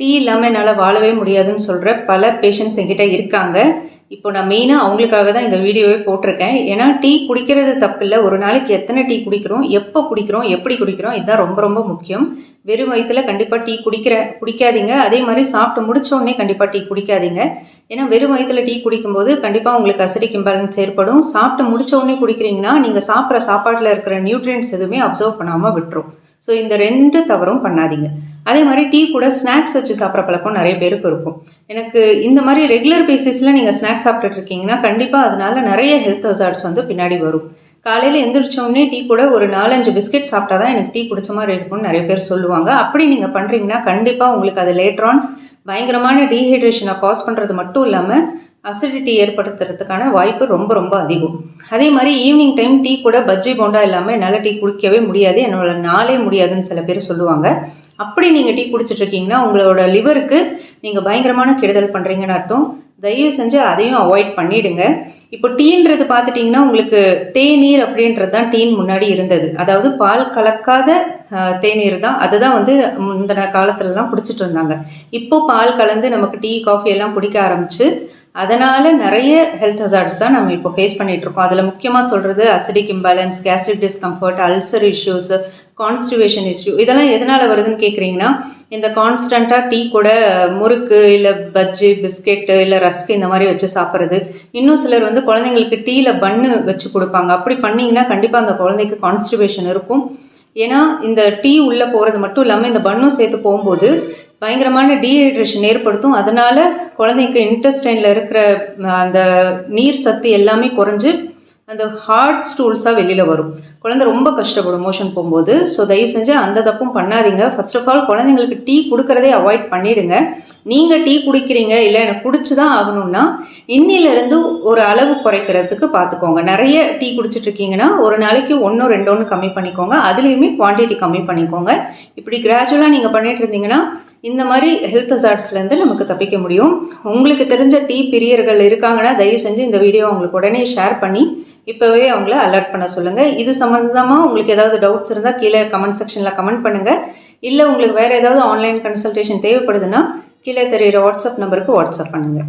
Tea இல்லாமல் என்னால் வாழவே முடியாதுன்னு சொல்கிற பல பேஷண்ட்ஸ் என்கிட்ட இருக்காங்க. இப்போ நான் மெயினாக அவங்களுக்காக தான் இந்த வீடியோவே போட்டிருக்கேன். ஏன்னா டீ குடிக்கிறது தப்பில்லை. ஒரு நாளைக்கு எத்தனை டீ குடிக்கிறோம்? எப்போ குடிக்கிறோம்? எப்படி குடிக்கிறோம்? இதுதான் ரொம்ப ரொம்ப முக்கியம். வெறும் வயிற்றுல கண்டிப்பாக டீ குடிக்கிற குடிக்காதீங்க. அதே மாதிரி சாப்பிட்டு முடிச்சோடனே கண்டிப்பாக டீ குடிக்காதீங்க. ஏன்னா வெறும் வயிற்றுல டீ குடிக்கும்போது கண்டிப்பாக உங்களுக்கு அசிடிக் இம்பேலன்ஸ் ஏற்படும். சாப்பிட்டு முடிச்ச குடிக்கிறீங்கன்னா நீங்கள் சாப்பிட்ற சாப்பாட்டில் இருக்கிற நியூட்ரியன்ஸ் எதுவுமே அப்சர்வ் பண்ணாமல் விட்டுரும். ஸோ இந்த ரெண்டு தவறும் பண்ணாதீங்க. அதே மாதிரி டீ கூட ஸ்நாக்ஸ் வச்சு சாப்பிட்ற பழக்கம் நிறைய பேருக்கு இருக்கும். எனக்கு இந்த மாதிரி ரெகுலர் பேசிஸில் நீங்கள் ஸ்நாக்ஸ் சாப்பிட்டுட்டு இருக்கீங்கன்னா கண்டிப்பாக அதனால நிறைய ஹெல்த் ஹசார்ட்ஸ் வந்து பின்னாடி வரும். காலையில் எந்திரிச்சோடனே டீ கூட ஒரு நாலஞ்சு பிஸ்கெட் சாப்பிட்டா தான் எனக்கு டீ குடிச்ச மாதிரி இருக்கும்னு நிறைய பேர் சொல்லுவாங்க. அப்படி நீங்கள் பண்ணுறீங்கன்னா கண்டிப்பாக உங்களுக்கு அது லேட்ரான் பயங்கரமான டீஹைட்ரேஷனை காஸ் பண்ணுறது மட்டும் இல்லாமல் அசிடிட்டி ஏற்படுத்துறதுக்கான வாய்ப்பு ரொம்ப ரொம்ப அதிகம். அதே மாதிரி ஈவினிங் டைம் டீ கூட பஜ்ஜி போண்டா இல்லாமல் என்னால் டீ குடிக்கவே முடியாது. என்னோட நாளே முடியாதுன்னு சில பேர் சொல்லுவாங்க. அப்படி நீங்கள் டீ குடிச்சிட்டு இருக்கீங்கன்னா உங்களோட லிவருக்கு நீங்கள் பயங்கரமான கெடுதல் பண்ணுறீங்கன்னு அர்த்தம். தயவு செஞ்சு அதையும் அவாய்ட் பண்ணிடுங்க. இப்போ டீன்றது பார்த்துட்டிங்கன்னா உங்களுக்கு தேநீர் அப்படின்றது தான் டீன் முன்னாடி இருந்தது. அதாவது பால் கலக்காத தேநீர் தான். அதுதான் வந்து முந்தின காலத்துலலாம் குடிச்சிட்டு இருந்தாங்க. இப்போ பால் கலந்து நமக்கு டீ காஃபி எல்லாம் குடிக்க ஆரம்பிச்சு அதனால நிறைய ஹெல்த் ஹசார்ட்ஸ் தான் நம்ம இப்போ ஃபேஸ் பண்ணிட்டு இருக்கோம். அதில் முக்கியமாக சொல்றது acidic imbalance gastric discomfort ulcer issues constipation issue இதெல்லாம் எதனால வருதுன்னு கேட்குறீங்கன்னா இந்த கான்ஸ்டண்ட்டாக டீ கூட முறுக்கு இல்லை பஜ்ஜி பிஸ்கெட்டு இல்லை ரஸ்க் இந்த மாதிரி வச்சு சாப்பிட்றது. இன்னும் சிலர் வந்து குழந்தைங்களுக்கு டீயில் பன்னு வச்சு கொடுப்பாங்க. அப்படி பண்ணீங்கன்னா கண்டிப்பாக அந்த குழந்தைக்கு கான்ஸ்டிவேஷன் இருக்கும். ஏன்னா இந்த டீ உள்ளே போகிறது மட்டும் இல்லாமல் இந்த பன்னும் சேர்த்து போகும்போது பயங்கரமான டீஹைட்ரேஷன் ஏற்படுத்தும். அதனால குழந்தைக்கு இன்டெஸ்டைனில் இருக்கிற அந்த நீர் சத்து எல்லாமே குறைஞ்சு அந்த ஹார்ட் ஸ்டூல்ஸாக வெளியில் வரும். குழந்தை ரொம்ப கஷ்டப்படும் மோஷன் போகும்போது. ஸோ தயவு செஞ்சு அந்த தப்பும் பண்ணாதீங்க. ஃபர்ஸ்ட் ஆஃப் ஆல் குழந்தைங்களுக்கு டீ கொடுக்கறதே அவாய்ட் பண்ணிடுங்க. நீங்கள் டீ குடிக்கிறீங்க இல்லை எனக்கு குடிச்சு தான் ஆகணும்னா இன்னிலிருந்து ஒரு அளவு குறைக்கிறதுக்கு பார்த்துக்கோங்க நிறைய டீ குடிச்சிட்டு இருக்கீங்கன்னா ஒரு நாளைக்கு ஒன்று ரெண்டோன்னு கம்மி பண்ணிக்கோங்க. அதுலேயுமே குவான்டிட்டி கம்மி பண்ணிக்கோங்க. இப்படி கிராஜுவலாக நீங்கள் பண்ணிட்டு இருந்தீங்கன்னா இந்த மாதிரி ஹெல்த் ஹசார்ட்ஸ்லேருந்து நமக்கு தப்பிக்க முடியும். உங்களுக்கு தெரிஞ்ச டீ பிரியர்கள் இருக்காங்கன்னா தயவு செஞ்சு இந்த வீடியோ உங்களுக்கு உடனே ஷேர் பண்ணி இப்போவே அவங்கள அலர்ட் பண்ண சொல்லுங்கள் இது சம்மந்தமாக உங்களுக்கு ஏதாவது டவுட்ஸ் இருந்தால் கீழே கமெண்ட் செக்ஷனில் கமெண்ட் பண்ணுங்கள் இல்லை உங்களுக்கு வேறு ஏதாவது ஆன்லைன் கன்சல்டேஷன் தேவைப்படுதுன்னா கீழே தெரிகிற வாட்ஸ்அப் நம்பருக்கு வாட்ஸ்அப் பண்ணுங்கள்